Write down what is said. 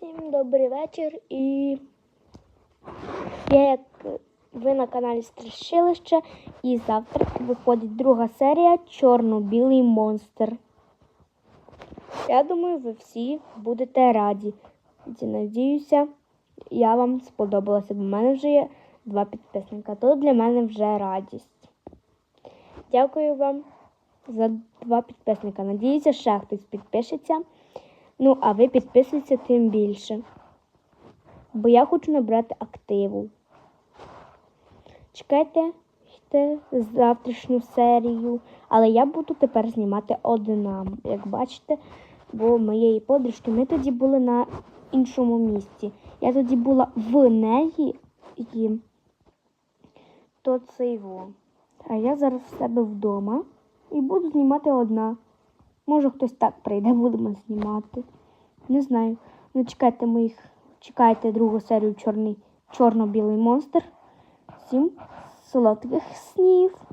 Всім добрий вечір і я як ви на каналі Страшилище і завтра виходить друга серія Чорно-білий монстр. Я думаю, ви всі будете раді. І надіюся, я вам сподобалося, бо в мене вже є два підписника. То для мене вже радість. Дякую вам за два підписника. Надіюся, ще хтось підпишеться. Ну, а ви підписуйтеся тим більше. Бо я хочу набрати активу. Чекайте йте завтрашню серію. Але я буду тепер знімати одна, як бачите, бо моєї подружки ми тоді були на іншому місці. Я тоді була в неї і то це його. А я зараз в себе вдома і буду знімати одна. Може, хтось так прийде, будемо знімати. Не знаю. Ну, чекайте моїх. Чекайте другу серію чорний, чорно-білий монстр. Всім солодких снів.